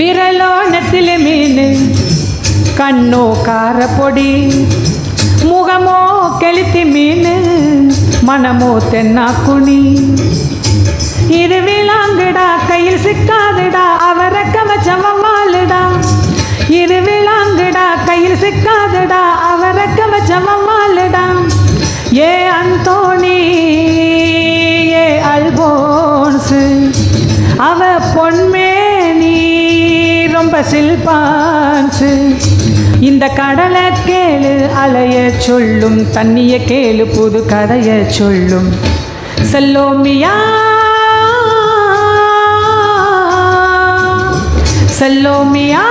விரலோ நெத்திலி மீன் கண்ணோ காரப்பொடி முகமோ கெளுத்தி மீன் மனமோ தென்னாக்குனி. இது விளாங்குடா கையில் சிக்காதுடா அவரை கவச்சம் வாழுடா இது விளாங்குடா கையில் சிக்காதுடா அவரை கவச்சம் வாழுடா ஏ அந்தோணி ஏ அல்போன்ஸு அவ பொன்மேனி. ரொம்ப பாஞ்சு இந்த கடலை கேளு அலைய சொல்லும். தண்ணிய கேளு புது கதைய சொல்லும். செல்லோமியா. செல்லோமியா.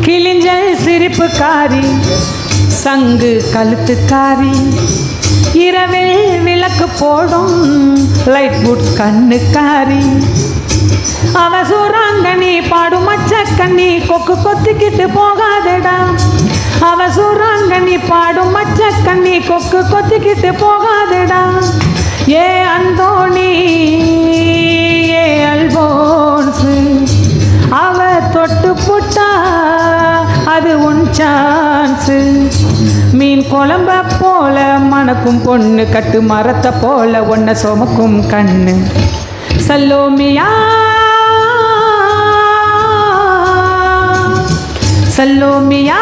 கிளிஞ்சல் சிரிப்புக்காரி சங்கு கழுத்துக்காரி. இரவில் விளக்கு போடும் லைட் புட் கண்ணுக்காரி. அவ சூறாங்கண்ணி பாடும் மச்சக்கண்ணி கொக்கு கொத்திக்கிட்டு போகாதடா. அவ சூறாங்கண்ணி பாடும் மச்சக்கண்ணி கொக்கு கொத்திக்கிட்டு போகாதடா. ஏ அந்தோணி ஏ அல்போன்ஸ் அவ தொட்டு புட்டா அது உன் சான்ஸு மீன் குழம்ப போல மணக்கும் பொண்ணு கட்டு மரத்தை போல ஒன்ன சுமக்கும் கண்ணு. சல்லோமியா. சல்லோமியா.